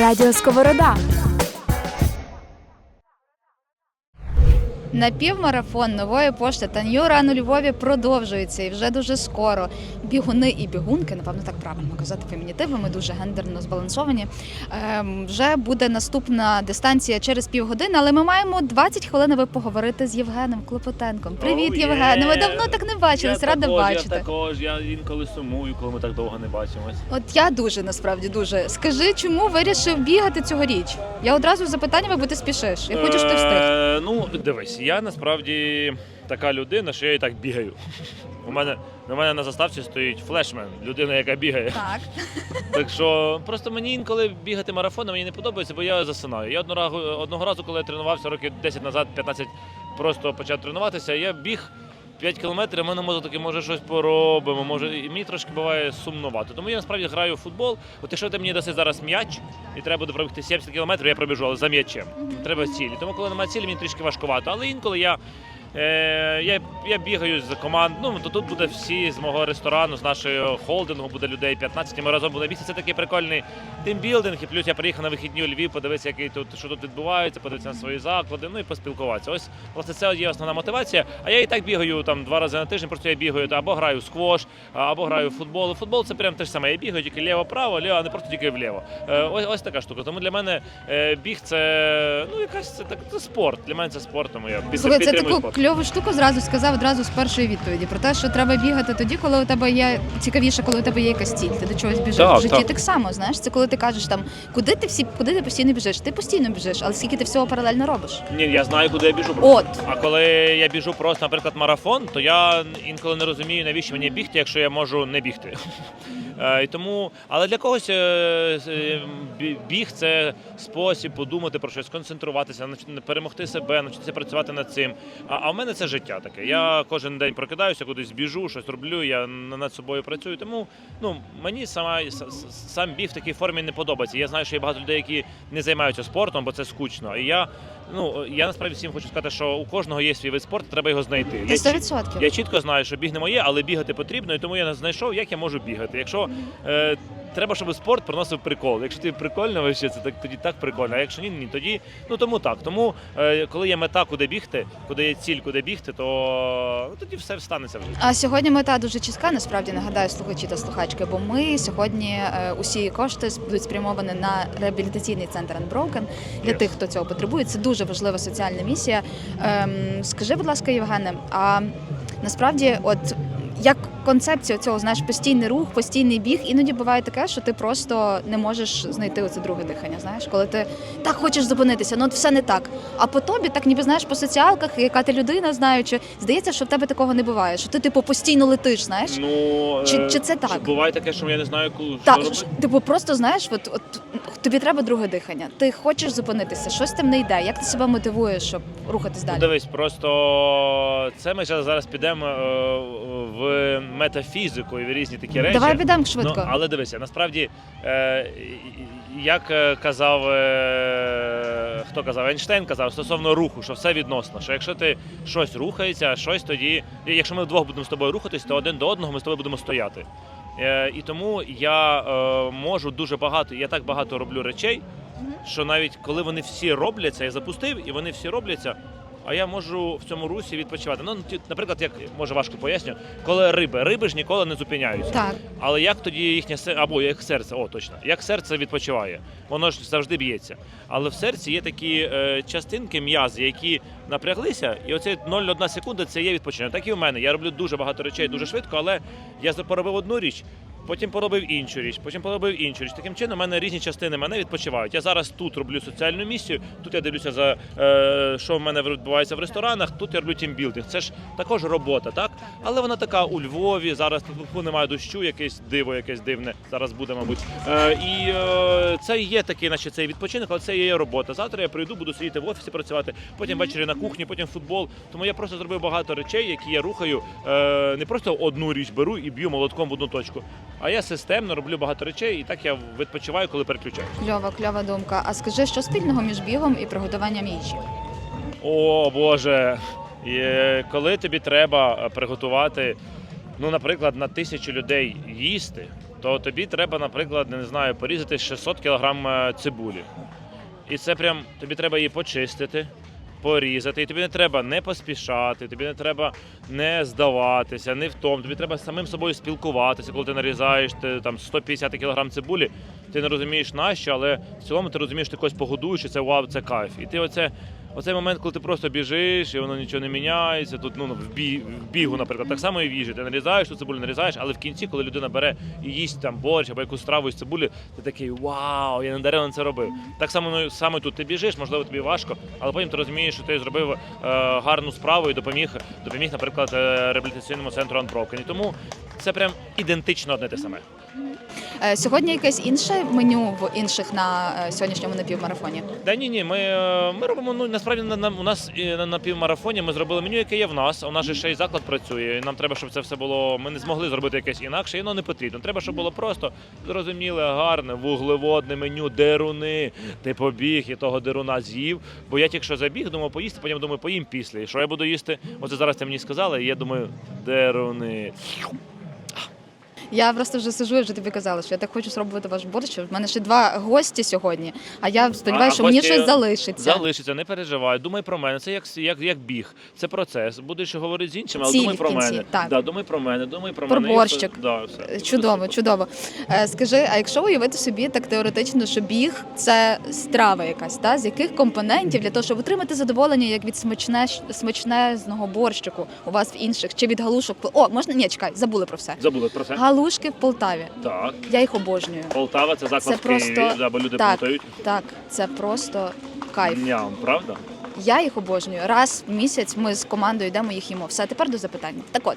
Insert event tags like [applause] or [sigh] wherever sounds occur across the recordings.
Радіо Сковорода. Напівмарафон нової пошти та Нью Ран у Львові продовжується і вже дуже скоро. Бігуни і бігунки, напевно, так правильно казати фемінітивами, дуже гендерно збалансовані. Ем, вже буде наступна дистанція через півгодини, але ми маємо 20 хвилин, аби поговорити з Євгеном Клопотенком. Привіт, Oh, Євген! Ми давно так не бачились, я рада також, бачити. Я також, я інколи сумую, коли ми так довго не бачимось. От я дуже насправді дуже. Скажи, чому вирішив бігати цьогоріч? Я одразу з запитаннями, бо ти спішиш. Я хочу, щоб ти встиг. Е, Ну, дивись, я насправді така людина, що я і так бігаю. У мене, у мене на заставці стоїть флешмен, людина, яка бігає. Так. Так що просто мені інколи бігати марафони мені не подобається, бо я засинаю. Я одного разу, одного разу, коли я тренувався років 10 назад, 15, просто почав тренуватися, я біг 5 кілометрів, ми на мозок таки може щось поробимо. Може, і мені трошки буває сумнувати. Тому я насправді граю в футбол. От якщо ти мені даси зараз м'яч, і треба буде пробігти 70 кілометрів, я пробіжу, але за м'ячем. Треба цілі. Тому коли немає цілі, мені трішки важкувато. Але інколи я. Е, я, я бігаю з команд. Ну то тут буде всі з мого ресторану, з нашого холдингу буде людей 15, ми разом будемо бігти. Це такий прикольний тимбілдинг. І плюс я приїхав на вихідні у Львів, подивитися, який тут що тут відбувається, подивитися на свої заклади, ну і поспілкуватися. Ось власне це є основна мотивація. А я і так бігаю там два рази на тиждень. Просто я бігаю або граю в сквош, або граю в футбол. Футбол це прям те ж саме. Я бігаю тільки ліво-право, ліво, а не просто тільки вліво. Е, ось, ось така штука. Тому для мене е, біг це ну якась це так це спорт. Для мене це спорт, тому я під, підтримую спорт. Кльову штуку зразу сказав одразу з першої відповіді про те, що треба бігати тоді, коли у тебе є цікавіше, коли у тебе є якась ціль. Ти до чогось біжиш. Так, в житті так. так само, знаєш, це коли ти кажеш там, куди ти всі, куди ти постійно біжиш? Ти постійно біжиш, але скільки ти всього паралельно робиш? Ні, я знаю, куди я біжу. От. А коли я біжу просто, наприклад, марафон, то я інколи не розумію, навіщо мені бігти, якщо я можу не бігти. Е, І тому, але для когось е, е, бі- біг це спосіб подумати про щось, сконцентруватися, навч- перемогти себе, навчитися працювати над цим. А, в мене це життя таке. Я кожен день прокидаюся, кудись біжу, щось роблю, я над собою працюю. Тому ну мені сама сам біг в такій формі не подобається. Я знаю, що є багато людей, які не займаються спортом, бо це скучно. І я ну я насправді всім хочу сказати, що у кожного є свій вид спорту, треба його знайти. Ти Я 100%. я чітко знаю, що біг не моє, але бігати потрібно, і тому я знайшов, як я можу бігати. Якщо е, треба, щоб спорт приносив прикол. Якщо ти прикольно вообще, це так тоді так прикольно. А якщо ні, ні, тоді ну тому так. Тому е, коли є мета, куди бігти, куди є ціль, куди бігти, то ну, тоді все встанеться вже. А сьогодні мета дуже чітка, насправді нагадаю слухачі та слухачки, бо ми сьогодні е, усі кошти будуть спрямовані на реабілітаційний центр Unbroken для Yes. тих, хто цього потребує. Це дуже важлива соціальна місія. Ем, скажи, будь ласка, Євгене, а насправді, от як концепція цього, знаєш, постійний рух, постійний біг, іноді буває таке, що ти просто не можеш знайти оце друге дихання. Знаєш, коли ти так хочеш зупинитися, ну от все не так. А по тобі, так ніби знаєш по соціалках, яка ти людина, знаючи, здається, що в тебе такого не буває. Що ти типу постійно летиш, знаєш? Ну Чи- е, чи це так? буває таке, що я не знаю, коли що Так, робити? типу, просто знаєш, от, от тобі треба друге дихання. Ти хочеш зупинитися, щось там не йде. Як ти себе мотивуєш, щоб рухатись Ну, далі? дивись, просто це ми зараз зараз підемо е, в метафізику і різні такі речі. Давай підемо швидко. Ну, але дивися, насправді, е, як е, казав, е, хто казав, Ейнштейн казав стосовно руху, що все відносно. Що якщо ти щось рухається, а щось тоді, якщо ми вдвох будемо з тобою рухатись, то один до одного ми з тобою будемо стояти. Е, і тому я е, можу дуже багато, я так багато роблю речей, що навіть коли вони всі робляться, я запустив, і вони всі робляться. А я можу в цьому русі відпочивати. Ну, наприклад, як може важко поясню, коли риби, риби ж ніколи не зупиняються. Так. Але як тоді їхнє серце, або як серце, о точно, як серце відпочиває, воно ж завжди б'ється. Але в серці є такі е, частинки м'язи, які напряглися, і оце 0,1 секунда це є відпочинок. Так і у мене. Я роблю дуже багато речей дуже швидко, але я поробив одну річ. Потім поробив іншу річ, потім поробив іншу річ. Таким чином, у мене різні частини мене відпочивають. Я зараз тут роблю соціальну місію. Тут я дивлюся за е, що в мене відбувається в ресторанах. Тут я роблю тімбілдинг. Це ж також робота, так? Але вона така у Львові. Зараз тут немає дощу, якесь диво, якесь дивне. Зараз буде, мабуть. Е, і е, це є такий, наче цей відпочинок, але це є робота. Завтра я прийду, буду сидіти в офісі працювати, потім ввечері на кухні, потім футбол. Тому я просто зробив багато речей, які я рухаю. Е, не просто одну річ беру і б'ю молотком в одну точку. А я системно роблю багато речей, і так я відпочиваю, коли переключаюся. Кльова, кльова думка. А скажи, що спільного між бігом і приготуванням їжі? О Боже, І, е, коли тобі треба е, приготувати, ну, наприклад, на тисячу людей їсти, то тобі треба, наприклад, не знаю, порізати 600 кг цибулі. І це прям тобі треба її почистити, порізати. І тобі не треба не поспішати, тобі не треба не здаватися, не в тому. Тобі треба з самим собою спілкуватися, коли ти нарізаєш ти, там 150 кг цибулі. Ти не розумієш нащо, але в цілому ти розумієш, ти когось погодуєш, і це вау, це кайф. І ти оце. Оцей момент, коли ти просто біжиш, і воно нічого не міняється. Тут ну в, бі, в бігу, наприклад, так само і в їжі. Ти нарізаєш ту цибулю, нарізаєш, але в кінці, коли людина бере і їсть там борщ або якусь страву із цибулі, ти такий вау, я недаремно це робив. Так само ну, саме тут ти біжиш, можливо, тобі важко, але потім ти розумієш, що ти зробив е, гарну справу і допоміг, допоміг, наприклад, е, реабілітаційному центру Анпровкані. Тому це прям ідентично одне те саме. Е, Сьогодні якесь інше меню в інших на е, сьогоднішньому напівмарафоні. Да ні, ні, ми, е, ми робимо ну насправді на, на у нас на, на півмарафоні. Ми зробили меню, яке є в нас. У нас же ще й заклад працює. І нам треба, щоб це все було. Ми не змогли зробити якесь інакше, і воно не потрібно. Треба, щоб було просто зрозуміле, гарне, вуглеводне меню, деруни. Ти побіг і того деруна з'їв. Бо я тільки що забіг, думав поїсти, потім думаю, поїм після. І що я буду їсти? Оце зараз ти мені сказали, і я думаю, деруни. Я просто вже сижу і вже тобі казала, що я так хочу спробувати ваш борщ. У мене ще два гості сьогодні, а я сподіваюся, що мені гості щось залишиться. Залишиться, не переживай. Думай про мене. Це як, як, як біг. Це процес. Будеш говорити з іншими, але Ціль думай в про кінці, мене. так. Да, думай про мене, думай про, Про мене. і борщик. все. Да, все. Чудово, чудово. Е, Скажи, а якщо уявити собі так теоретично, що біг це страва якась, та з яких компонентів для того, щоб отримати задоволення як від смачне смачнезного борщику у вас в інших чи від галушок? О, можна ні, чекай, забули про все. Забули про це. Галушки в Полтаві. Так. Я їх обожнюю. Полтава це заклад Це в Києві, просто- да, бо люди так. плутають. Так, це просто кайф. Ням, правда? Я їх обожнюю. Раз в місяць ми з командою йдемо їх їмо. Все, тепер до запитання. Так от.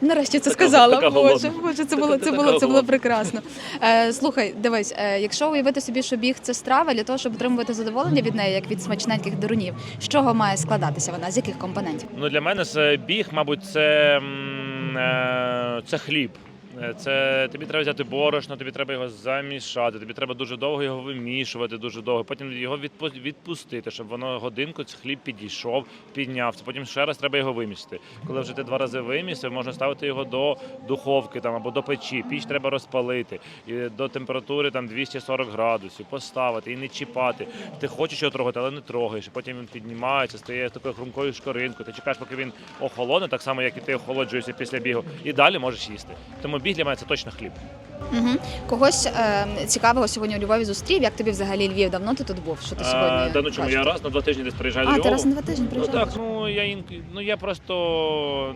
Нарешті це Така- сказала. така Боже, боже, це було це було це було прекрасно. Е, слухай, дивись, е, якщо уявити собі, що біг це страва для того, щоб отримувати задоволення від неї, як від смачненьких дурунів, з чого має складатися вона? З яких компонентів? Ну для мене це біг, мабуть, це, м, е, це хліб. Е, Це тобі треба взяти борошно, тобі треба його замішати, тобі треба дуже довго його вимішувати, дуже довго. Потім його відпу- відпустити, щоб воно годинку хліб підійшов, піднявся. Потім ще раз треба його вимісити. Коли вже ти два рази вимісив, можна ставити його до духовки там або до печі. Піч треба розпалити і до температури там 240 градусів, поставити і не чіпати. Ти хочеш його трогати, але не трогаєш. Потім він піднімається, стає такою хрумкою шкоринкою. Ти чекаєш, поки він охолоне, так само як і ти охолоджуєшся після бігу, і далі можеш їсти. Тому біг для мене це точно хліб. Угу. Когось е, цікавого сьогодні у Львові зустрів. Як тобі взагалі Львів? Давно ти тут був? Що ти сьогодні? А, да, ну чому я раз на два тижні десь приїжджаю до А, ти Львова. раз на два тижні Ну приїжджаєш? так, ну я інк- ну я просто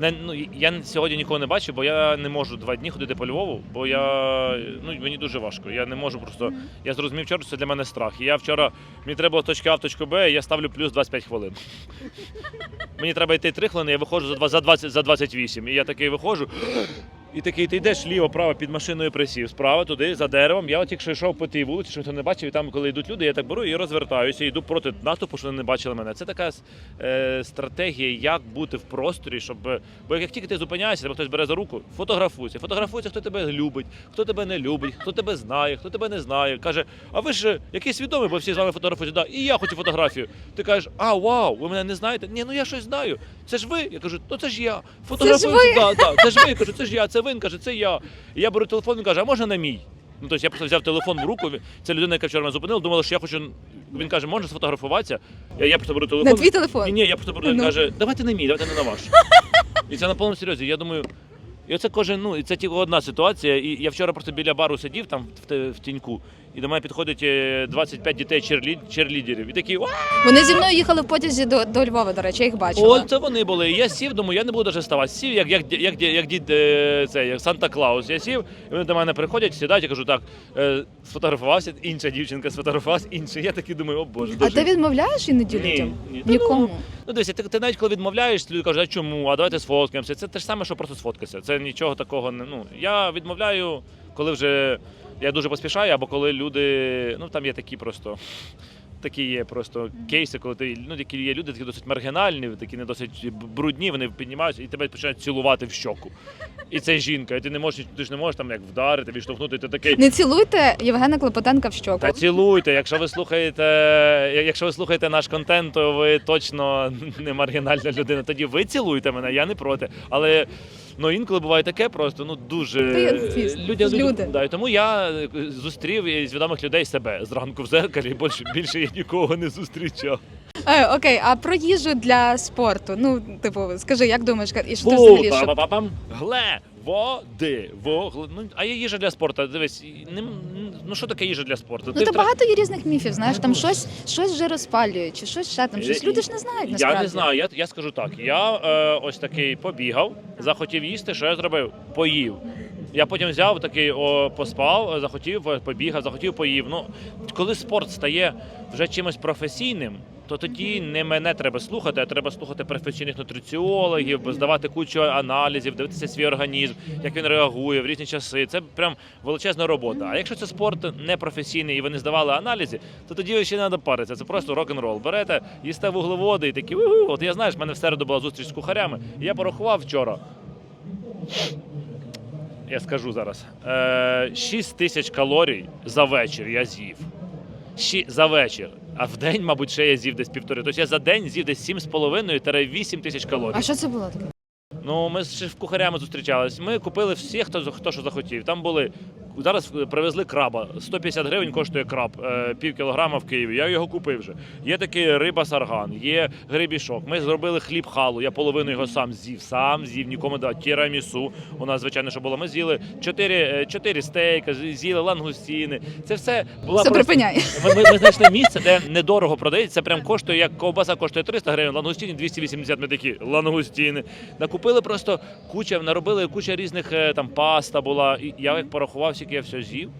не, ну, я сьогодні нікого не бачив, бо я не можу два дні ходити по Львову, бо я ну мені дуже важко. Я не можу просто. Я зрозумів вчора, що це для мене страх. І я вчора мені треба було точка А в точку Б, і я ставлю плюс 25 хвилин. Мені треба йти 3 хвилини, я виходжу за два- за 20, за 28. І я такий виходжу. І такий, ти йдеш ліво, право під машиною присів, справа туди, за деревом. Я от якщо йшов по тій вулиці, що ніхто не бачив, і там, коли йдуть люди, я так беру і розвертаюся, йду проти наступу, що вони не бачили мене. Це така е, стратегія, як бути в просторі, щоб. Бо як тільки ти зупиняєшся, тебе хтось бере за руку, фотографуйся. Фотографуйся, хто тебе любить, хто тебе не любить, хто тебе знає, хто тебе не знає. Каже, а ви ж якийсь свідомий, бо всі з вами фотографуються. Да, і я хочу фотографію. Ти кажеш, а вау, ви мене не знаєте? Ні, ну я щось знаю. Це ж ви. Я кажу, ну це ж я. Фотографуюся, да, да, це ж ви. Я кажу, це ж я, це ви. Він каже, це я. І я беру телефон, він каже, а можна на мій? Ну, тобто я просто взяв телефон в руку. Це людина, яка вчора мене зупинила, думала, що я хочу. Він каже, можна сфотографуватися? Я, я просто беру телефон. На твій телефон? Ні, ні, я просто беру, він Ну. каже, давайте на мій, давайте не на ваш. І це на повному серйозі. Я думаю, і оце кожен, ну, і це тільки одна ситуація. І я вчора просто біля бару сидів там в, те- в тіньку, і до мене підходить е, 25 дітей черлід, черлідерів. І такі, Вони зі мною їхали в потязі до, до Львова, до речі, я їх бачила. О, це вони були. Я сів, думаю, я не буду навіть ставати. Сів, як, як, як, як дід е, це, як Санта Клаус. Я сів, і вони до мене приходять, сідають, я кажу, так, е, сфотографувався, інша дівчинка сфотографувалася, інша. Я такий думаю, о Боже, А ти відмовляєш іноді Ні, людям? ні. Нікому. Ну, дивися, ти, ти навіть коли відмовляєш, люди кажуть, а чому? А давайте сфоткаємося. Це те ж саме, що просто сфоткатися. Це нічого такого не. Ну, я відмовляю, коли вже я дуже поспішаю, або коли люди. Ну там є такі просто. Такі є просто кейси, коли ти ну такі є люди, такі досить маргінальні, такі не досить брудні, вони піднімаються і тебе починають цілувати в щоку. І це жінка, і ти не можеш, ти ж не можеш там як вдарити, відштовхнути, ти такий. Не цілуйте Євгена Клопотенка в щоку. Та цілуйте. Якщо ви слухаєте, якщо ви слухаєте наш контент, то ви точно не маргінальна людина. Тоді ви цілуйте мене, я не проти. Але Ну інколи буває таке просто, ну дуже люди, люди. Да, і тому я е, зустрів із відомих людей себе зранку в зеркалі, більше, більше нікого не зустрічав. Е, окей, а про їжу для спорту. Ну, типу, скажи, як думаєш, і що ти взагалі? Що... па-па-па-пам. Гле, води, вогли. Ну, а є їжа для спорту. Дивись, не, ну що таке їжа для спорту? Ну, то втра- багато є різних міфів, знаєш, там щось, щось вже розпалює, чи щось ще там, щось Е, люди ж не знають насправді. Я не знаю, я, я скажу так. Я е, ось такий побігав, захотів їсти, що я зробив? Поїв. Я потім взяв такий, о, поспав, захотів, е, побігав, захотів, поїв. Ну, коли спорт стає вже чимось професійним, то тоді не мене треба слухати, а треба слухати професійних нутриціологів, здавати кучу аналізів, дивитися свій організм, як він реагує в різні часи. Це прям величезна робота. А якщо це спорт не професійний і ви не здавали аналізи, то тоді ще не треба паритися. Це просто рок-н-рол. Берете, їсте вуглеводи і такі. От я знаєш, в мене в середу була зустріч з кухарями. і Я порахував вчора. Я скажу зараз. Е, 6 тисяч калорій за вечір я з'їв. За вечір. А в день, мабуть, ще я з'їв десь півтори. Тобто я за день з'їв десь 7,5-8 тисяч калорій. А що це було таке? Ну, ми з шеф-кухарями зустрічались. Ми купили всі, хто, хто що захотів. Там були. Зараз привезли краба. 150 гривень коштує краб, е, пів кілограма в Києві. Я його купив вже. Є такий риба сарган, є грибішок. Ми зробили хліб халу. Я половину його сам з'їв, сам з'їв, нікому дав. Тірамісу. У нас, звичайно, що було. Ми з'їли 4, 4 стейка, з'їли лангустіни. Це все була Все просто- ми, ми, ми знайшли місце, де недорого продається. Це прям коштує, як ковбаса коштує 300 гривень, лангустіни 280, ми такі лангустіни. Накупили просто куча, наробили куча різних е, там паста була. І я як порахував, скільки я все з'їв.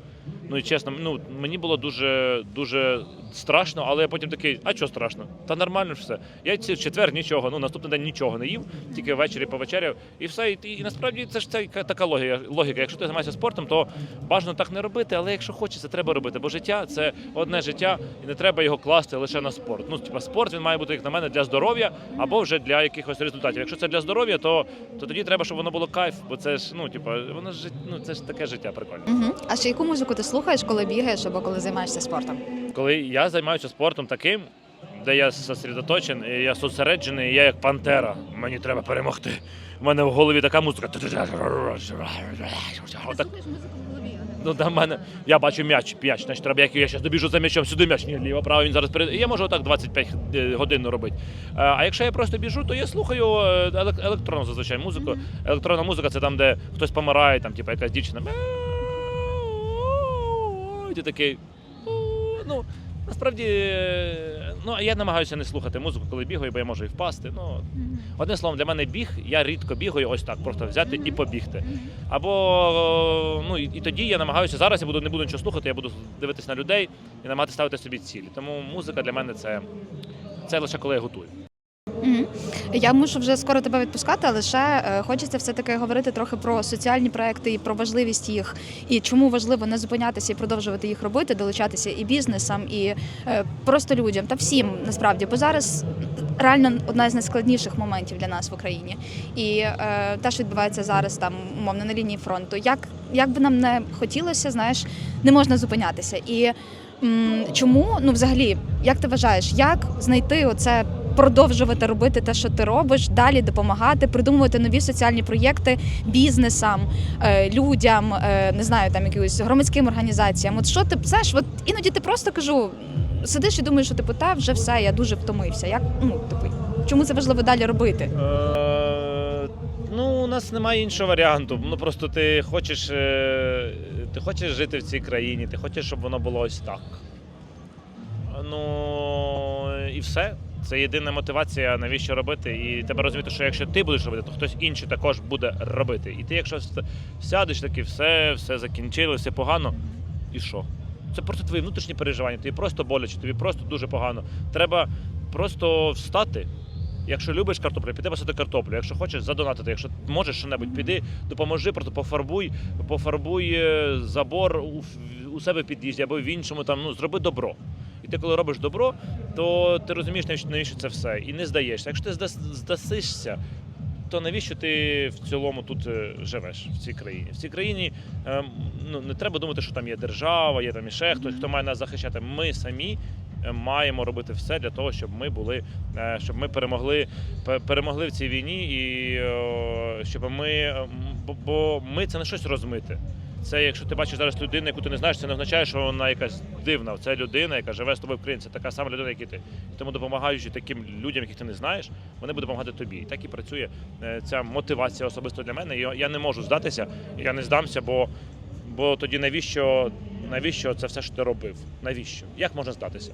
Ну і чесно, ну мені було дуже дуже страшно, але я потім такий, а що страшно? Та нормально ж все. Я ці четвер нічого, ну наступний день нічого не їв, тільки ввечері повечеряв, і все. І, і насправді це ж це така логіка. логіка. Якщо ти займаєшся спортом, то бажано так не робити, але якщо хочеться, треба робити. Бо життя це одне життя, і не треба його класти лише на спорт. Ну, типа, спорт він має бути, як на мене, для здоров'я або вже для якихось результатів. Якщо це для здоров'я, то, то тоді треба, щоб воно було кайф, бо це ж ну, типа, воно ж ну, це ж таке життя прикольне. Угу. А ще яку музику ти слухаєш, коли бігаєш або коли займаєшся спортом? коли я займаюся спортом таким, де я сосредоточен, я зосереджений, я як пантера. Мені треба перемогти. У мене в голові така музика. Отак. Ну, до мене я бачу м'яч, м'яч, значить треба, як я зараз добіжу за м'ячом, сюди м'яч, ні, ліво, право, він зараз перед. І я можу отак 25 е, годин робити. Е, А якщо я просто біжу, то я слухаю е, електронну зазвичай музику. Електронна музика це там, де хтось помирає, там, типу, якась дівчина. І ти такий. Ну, насправді, ну, я намагаюся не слухати музику, коли бігаю, бо я можу і впасти. Ну, одним словом, для мене біг, я рідко бігаю ось так, просто взяти і побігти. Або ну і, і тоді я намагаюся зараз. Я буду не буду нічого слухати, я буду дивитись на людей і намагатися ставити собі цілі. Тому музика для мене це, це лише коли я готую. Я мушу вже скоро тебе відпускати, але ще е, хочеться все-таки говорити трохи про соціальні проекти і про важливість їх, і чому важливо не зупинятися і продовжувати їх робити, долучатися і бізнесам, і е, просто людям та всім насправді. Бо зараз реально одна з найскладніших моментів для нас в Україні. І е, те, що відбувається зараз там, умовно, на лінії фронту. Як, як би нам не хотілося, знаєш, не можна зупинятися. І м, чому, ну взагалі, як ти вважаєш, як знайти оце? Продовжувати робити те, що ти робиш, далі допомагати, придумувати нові соціальні проєкти бізнесам, е, людям, е, не знаю, там якимось громадським організаціям. От що ти знаєш, от іноді ти просто кажу, сидиш і думаєш, що типу, та вже все, я дуже втомився. Як ну типу, чому це важливо далі робити? Е, ну, у нас немає іншого варіанту. Ну просто ти хочеш, ти хочеш жити в цій країні, ти хочеш, щоб воно було ось так. Ну і все. Це єдина мотивація, навіщо робити. І тебе розуміти, що якщо ти будеш робити, то хтось інший також буде робити. І ти, якщо сядеш таки, все, все закінчилося, все погано, і що? Це просто твої внутрішні переживання, тобі просто боляче, тобі просто дуже погано. Треба просто встати. Якщо любиш картоплю, піди посади картоплю. Якщо хочеш задонатити, якщо можеш що-небудь, піди, допоможи, просто пофарбуй, пофарбуй е, забор у, у себе в під'їзді або в іншому, там, ну, зроби добро. Ти, коли робиш добро, то ти розумієш, навіщо, навіщо це все, і не здаєшся. Якщо ти здас, здасишся, то навіщо ти в цілому тут е, живеш в цій країні? В цій країні ем, ну, не треба думати, що там є держава, є там і ще хтось, хто має нас захищати. Ми самі е, маємо робити все для того, щоб ми були, е, щоб ми перемогли, пе- перемогли в цій війні, і щоб ми е, бо- бо ми це не щось розмите. Це якщо ти бачиш зараз людину, яку ти не знаєш, це не означає, що вона якась дивна. Це людина, яка живе з тобою в країні. Це така сама людина, як і ти. Тому допомагаючи таким людям, яких ти не знаєш, вони будуть допомагати тобі. І так і працює е, ця мотивація особисто для мене. Я не можу здатися, я не здамся, бо, бо тоді навіщо, навіщо це все що ти робив? Навіщо? Як можна здатися?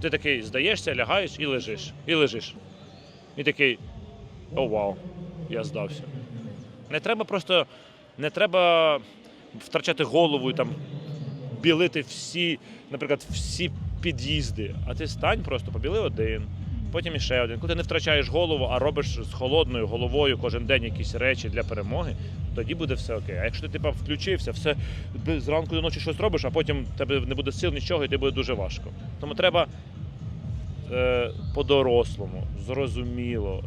Ти такий здаєшся, лягаєш і лежиш. І лежиш. І такий о, вау, я здався. Не треба просто, не треба втрачати голову і там білити всі, наприклад, всі під'їзди. А ти стань просто, побіли один, потім іще один. Коли ти не втрачаєш голову, а робиш з холодною головою кожен день якісь речі для перемоги, тоді буде все окей. А якщо ти типа включився, все зранку до ночі щось робиш, а потім тебе не буде сил нічого, і тобі буде дуже важко. Тому треба по-дорослому, зрозуміло,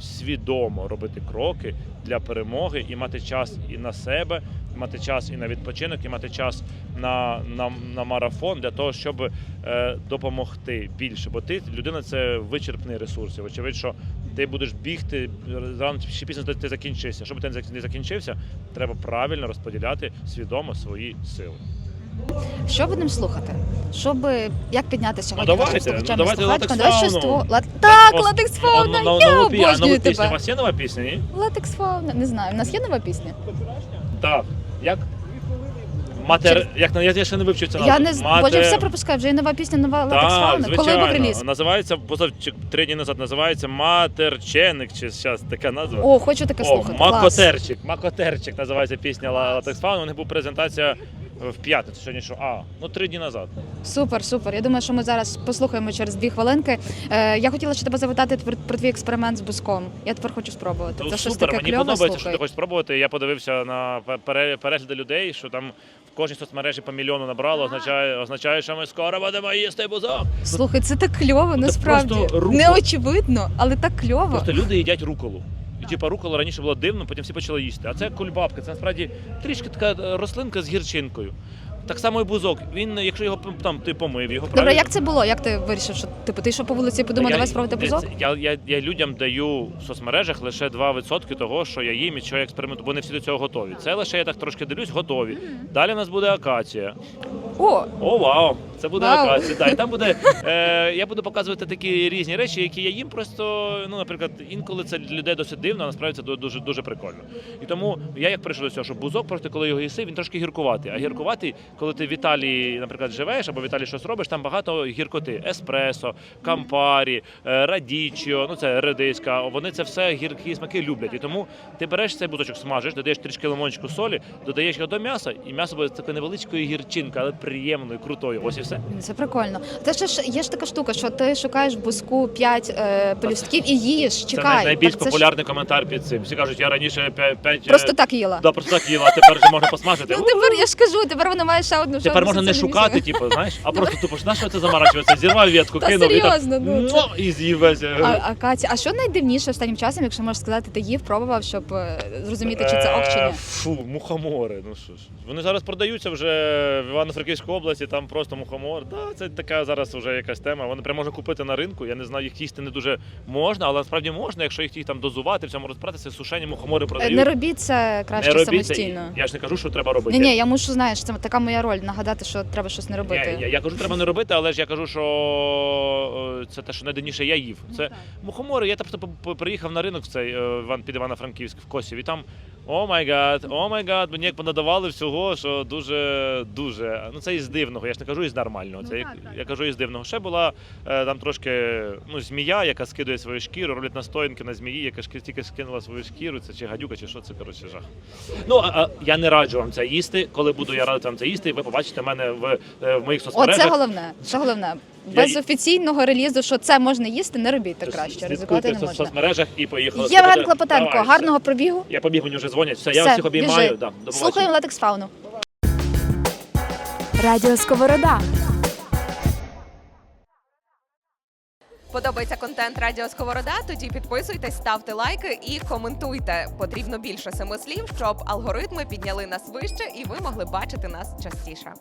свідомо робити кроки для перемоги і мати час і на себе, мати час і на відпочинок, і мати час на, на, на марафон для того, щоб е, допомогти більше. Бо ти людина це вичерпний ресурс. І Очевидь, що ти будеш бігти рано чи пізно ти закінчишся. Щоб ти не закінчився, треба правильно розподіляти свідомо свої сили. Що будемо слухати? Щоб як підняти сьогодні Ну, давайте, ну, давайте слухачкам? «Латекс Давай щось Фауну». тво- Лат... Так, Ос- латекс фауна, я а обожнюю пісню. У тебе. вас є нова пісня, ні? Латекс фауна, не знаю. У нас є нова пісня? Так. Як? Матер. Як на- я, ще не вивчив це Я не з- боже, все пропускаю. Вже є нова пісня, нова латекс Так, фауна. Коли був звичайно. реліз? Називається позав чи- три дні назад. Називається Матерченик. Чи зараз така назва? О, хочу таке О, слухати. Клас. Макотерчик. Макотерчик називається пісня Ла- Латекс Фаун. У них була презентація в п'ятницю. Сьогодні що? А, ну три дні назад. Супер, супер. Я думаю, що ми зараз послухаємо через дві хвилинки. Е, я хотіла ще тебе запитати про, про твій експеримент з буском. Я тепер хочу спробувати. Ну, Це щось супер, таке мені кльове, подобається, що слухай. ти хочеш спробувати. Я подивився на пе- пере- перегляди людей, що там в кожній соцмережі по мільйону набрало, означає, означає, що ми скоро будемо їсти бузок. Слухай, це так кльово, насправді. просто руко. Неочевидно, але так кльово. Просто люди їдять руколу. І типа рукола раніше було дивно, потім всі почали їсти. А це кульбабка, це насправді трішки така е, рослинка з гірчинкою. Так само і бузок. Він, якщо його там ти помив, його Добре, правильно. як це було? Як ти вирішив, що типу ти йшов по вулиці і подумав, давай спробувати бузок? Я, я, я людям даю в соцмережах лише 2% того, що я їм і що я експериментую, бо не всі до цього готові. Це лише я так трошки дивлюсь, готові. Далі у нас буде акація. О, О, вау! Це буде Вау. акація. Да, і там буде, е, я буду показувати такі різні речі, які я їм просто, ну, наприклад, інколи це для людей досить дивно, а насправді це дуже, дуже прикольно. І тому я як прийшов до цього, що бузок, просто коли його їси, він трошки гіркуватий. А гіркуватий, коли ти в Італії, наприклад, живеш або в Італії щось робиш, там багато гіркоти. Еспресо, кампарі, е, радічіо, ну це редиска. Вони це все гіркі смаки люблять. І тому ти береш цей бузочок, смажиш, додаєш трішки лимончику солі, додаєш його до м'яса, і м'ясо буде такою невеличкою гірчинкою, але приємною, крутою. Ось і все. це прикольно. Це ще ж є ж така штука, що ти шукаєш в буску 5 е, пелюстків і їш. Це Чекай. най- найбільш Так це ж популярний коментар під цим. Всі кажуть, я раніше 5 Просто так їла. Да, просто так їла, а тепер вже можна посмажити. Ну тепер я ж кажу, тепер вона має ще одну Тепер можна не соціальну шукати, місію. типу, знаєш, а [laughs] просто тупо знаєш, що це заморачуватися, зірвав ветку, Та кинув і так, серйозно, ну, це- і з'їв весь. А, а Катя, а що найдивніше останнім часом, якщо можеш сказати, ти їв, пробував, щоб е, зрозуміти, чи це ок чи Е, ні? Фу, мухомори. Ну що ж. Вони зараз продаються вже в Івано-Франківській області, там просто мухомор. Да, це така зараз вже якась тема. Вони прямо можна купити на ринку. Я не знаю, їх їсти не дуже можна, але насправді можна, якщо їх, їх там дозувати, в цьому розбиратися, сушені мухомори Е, продають. Не робіть це краще Не робіть це. самостійно. Я ж не кажу, що треба робити. Ні, ні, я мушу, знаєш, це така моя роль нагадати, що треба щось не робити. Я, я, я кажу, треба не робити, але ж я кажу, що е, це те, що найдивніше я їв. Ну, Це мухомори. Я просто приїхав на ринок в цей е, Іван під Івано-Франківськ в Косів, і там о май гад, о май гад, мені як понадавали всього, що дуже дуже. Ну це із дивного. Я ж не кажу із нормального. Ну, так, як- так. я кажу із дивного. Ще була е, там трошки ну, змія, яка скидує свою шкіру, роблять настоянки на змії, яка ж тільки скинула свою шкіру. Це чи гадюка, чи що це коротше жах. Ну а, а я не раджу вам це їсти. Коли буду я радити вам це їсти, ви побачите мене в, е, в моїх О, соцмережах. це головне. Це головне. Без Я- офіційного релізу, що це можна їсти, не робіть так краще. Ризикувати не в соцмережах і поїхали. Євген Клопотенко, давай, гарного пробігу. Я побіг, мені вже дзвонять. Все, я Все, всіх обіймаю. біжи. Да, до Слухаємо латекс фауну. Радіо Сковорода. Подобається контент Радіо Сковорода? Тоді підписуйтесь, ставте лайки і коментуйте. Потрібно більше семи слів, щоб алгоритми підняли нас вище і ви могли бачити нас частіше.